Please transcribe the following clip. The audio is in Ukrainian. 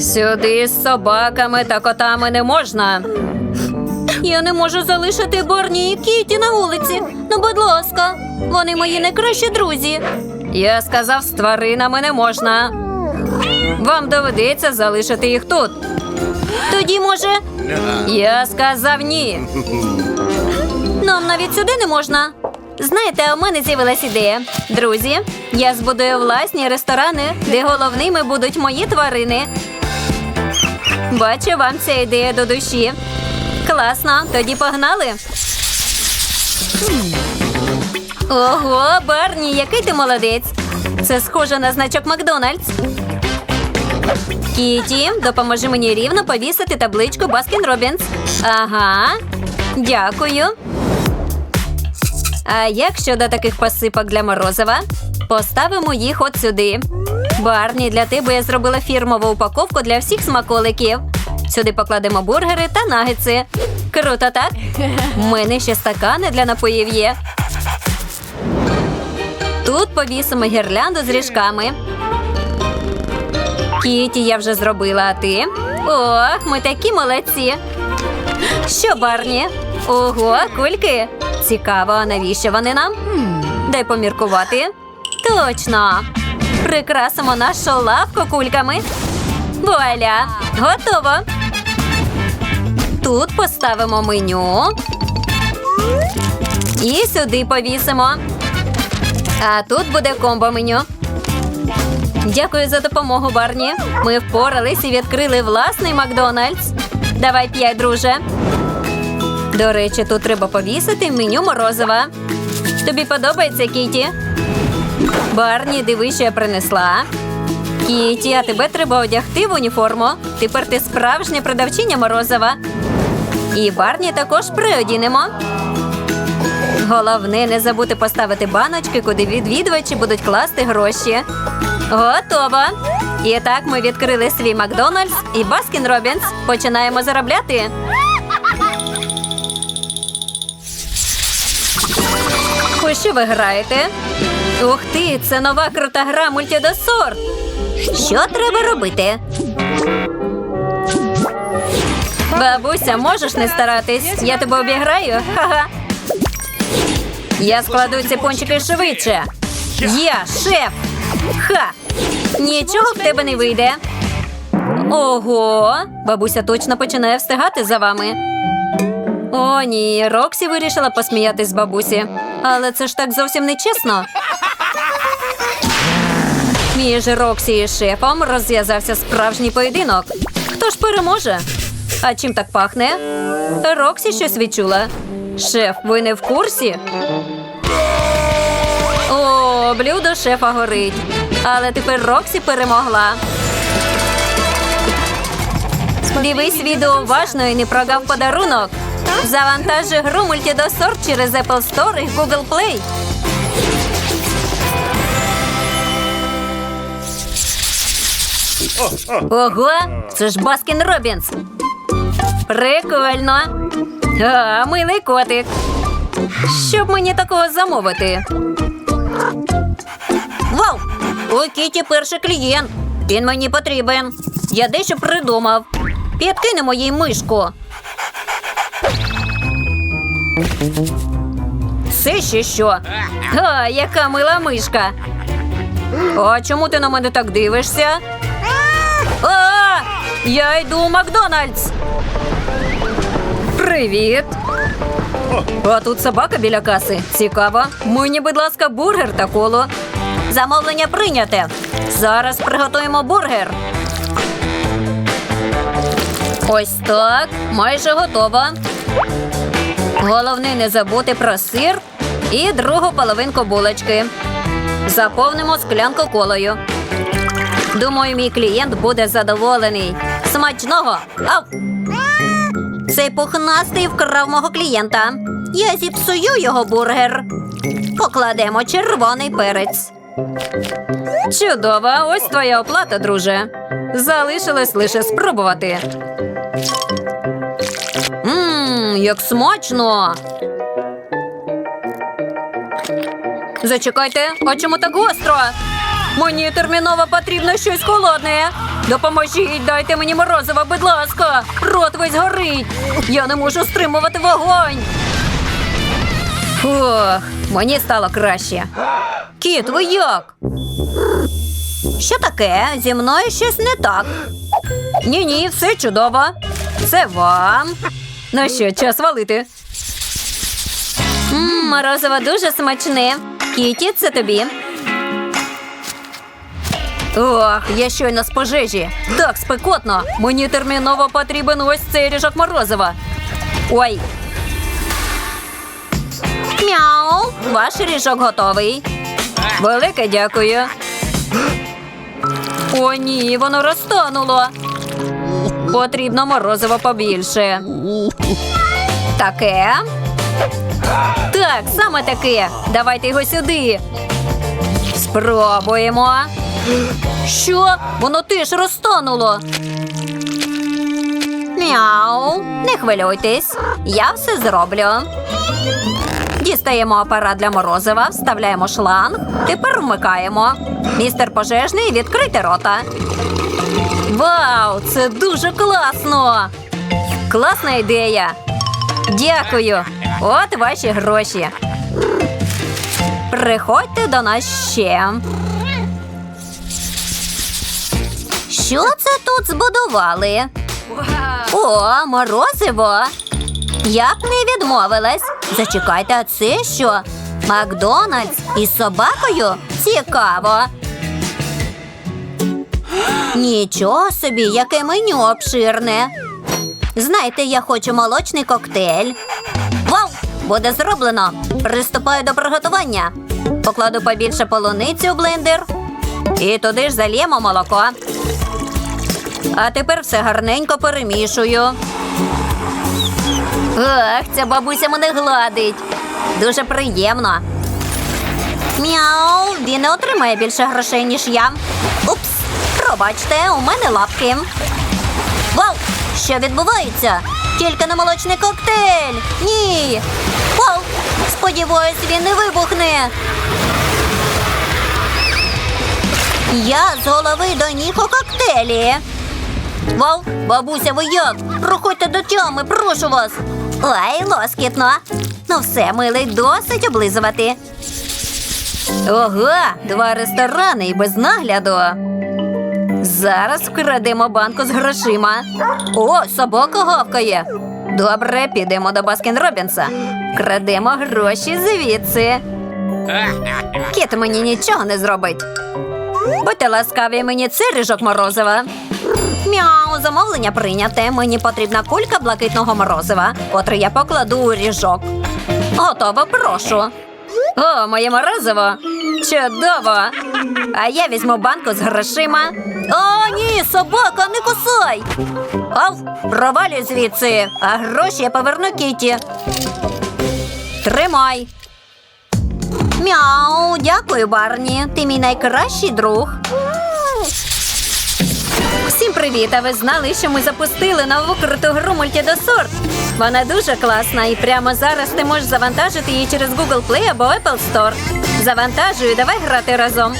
Сюди з собаками та котами не можна. Я не можу залишити Барні і Кіті на вулиці. Ну, будь ласка, вони мої найкращі друзі. Я сказав, з тваринами не можна. Вам доведеться залишити їх тут. Тоді, може, я сказав ні. Нам навіть сюди не можна. Знаєте, у мене з'явилась ідея. Друзі, я збудую власні ресторани, де головними будуть мої тварини. Бачу, вам ця ідея до душі. Класно, тоді погнали. Ого, Барні, який ти молодець. Це схоже на значок Макдональдс. Кіті, допоможи мені рівно повісити табличку Баскін Робінс. Ага, дякую. А як щодо таких посипок для морозива? Поставимо їх от сюди. Барні, для тебе я зробила фірмову упаковку для всіх смаколиків. Сюди покладемо бургери та нагетси. Круто, так? У мене ще стакани для напоїв є. Тут повісимо гірлянду з ріжками. Кіті я вже зробила, а ти? Ох, ми такі молодці. Що, Барні? Ого, кульки. Цікаво, а навіщо вони нам? Дай поміркувати. Точно. Прикрасимо нашу лавку кульками. Вуаля! Готово. Тут поставимо меню. І сюди повісимо. А тут буде комбо меню. Дякую за допомогу, Барні. Ми впорались і відкрили власний Макдональдс. Давай п'ять, друже. До речі, тут треба повісити меню морозива. Тобі подобається, Кіті? Барні, диви, що я принесла. Кіті, а тебе треба одягти в уніформу. Тепер ти справжня продавчиня морозива. І Барні також приодінемо. Головне не забути поставити баночки, куди відвідувачі будуть класти гроші. Готово. І так ми відкрили свій Макдональдс і Баскін Робінс. Починаємо заробляти. Що ви граєте? Ух ти, це нова крута гра мультидосорт. Що треба робити? Бабуся, можеш не старатись? Я тебе обіграю? Ха-ха. Я складу ці пончики швидше. Я шеф. Ха! Нічого в тебе не вийде. Ого, бабуся точно починає встигати за вами. О, ні, Роксі вирішила посміятись з бабусі. Але це ж так зовсім не чесно. Між Роксі і шефом розв'язався справжній поєдинок. Хто ж переможе? А чим так пахне? Роксі щось відчула. Шеф, ви не в курсі? О, блюдо шефа горить. Але тепер Роксі перемогла. Дивись відео уважно і не прогав подарунок. Завантажи гру мультидосорт через Apple Store і Google Play. Ого, це ж Баскін Робінс. Прикольно. А, милий котик. Що б мені такого замовити? Вау! У Кіті перший клієнт. Він мені потрібен. Я дещо придумав. Підкинемо їй мишку. Це ще що? А, яка мила мишка. А чому ти на мене так дивишся? А, я йду у Макдональдс. Привіт. А тут собака біля каси. Цікаво. Мені, будь ласка, бургер та коло. Замовлення прийняте. Зараз приготуємо бургер. Ось так. Майже готово. Головне не забути про сир і другу половинку булочки. Заповнимо склянку колою. Думаю, мій клієнт буде задоволений. Смачного! Ау! Цей пухнастий вкрав мого клієнта. Я зіпсую його бургер. Покладемо червоний перець. Чудово, ось твоя оплата, друже. Залишилось лише спробувати. Як смачно. Зачекайте, а чому так гостро? Мені терміново потрібно щось холодне. Допоможіть, дайте мені морозива, будь ласка. Рот весь горить. Я не можу стримувати вогонь. Фух, мені стало краще. Кіт, ви як? Що таке? Зі мною щось не так. Ні, ні, все чудово. Це вам. Ну що, час валити. Мм, морозиво дуже смачне. Кіті, це тобі. Ох, я щойно з пожежі. Так спекотно. Мені терміново потрібен ось цей ріжок морозива. Ой. Мяу. Ваш ріжок готовий. Велике дякую. О, ні, воно розтануло. Потрібно морозиво побільше. Таке. Так, саме таке. Давайте його сюди. Спробуємо. Що? Воно теж розтануло. Мяу. Не хвилюйтесь. Я все зроблю. Дістаємо апарат для морозива, вставляємо шланг. Тепер вмикаємо. Містер пожежний, відкрийте рота. Вау, це дуже класно! Класна ідея. Дякую. От ваші гроші. Приходьте до нас ще. Що це тут збудували? О, морозиво. Я б не відмовилась. Зачекайте, а це що? Макдональдс із собакою? Цікаво. Нічого собі, яке меню обширне. Знаєте, я хочу молочний коктейль. Вау! Буде зроблено. Приступаю до приготування. Покладу побільше полуниці у блендер. І туди ж зальємо молоко. А тепер все гарненько перемішую. Ах, ця бабуся мене гладить. Дуже приємно. Мяу, він не отримає більше грошей, ніж я. Упс, пробачте, у мене лапки. Вау! Що відбувається? Тільки не молочний коктейль. Ні. Вау! Сподіваюсь, він не вибухне. Я з голови до ніг у коктейлі. Вау, бабуся, ви як? Проходьте до тями, прошу вас. Ой, лоскітно. Ну все, милий, досить облизувати. Ого, два ресторани і без нагляду. Зараз вкрадемо банку з грошима. О, собака гавкає. Добре, підемо до Баскін Робінса. Крадемо гроші звідси. Кіт мені нічого не зробить. Будьте ласкаві, мені це ріжок морозива. Мяу, замовлення прийняте. Мені потрібна кулька блакитного морозива, котрий я покладу у ріжок. Готово, прошу. О, моє морозиво. Чудово. А я візьму банку з грошима. О, ні, собака, не кусай. Ав, провалюй звідси, а гроші я поверну Кіті. Тримай. Мяу, дякую, Барні. Ти мій найкращий друг. Всім привіт! А ви знали, що ми запустили нову круту гру Multidosort? Вона дуже класна і прямо зараз ти можеш завантажити її через Google Play або Apple Store. Завантажую, давай грати разом.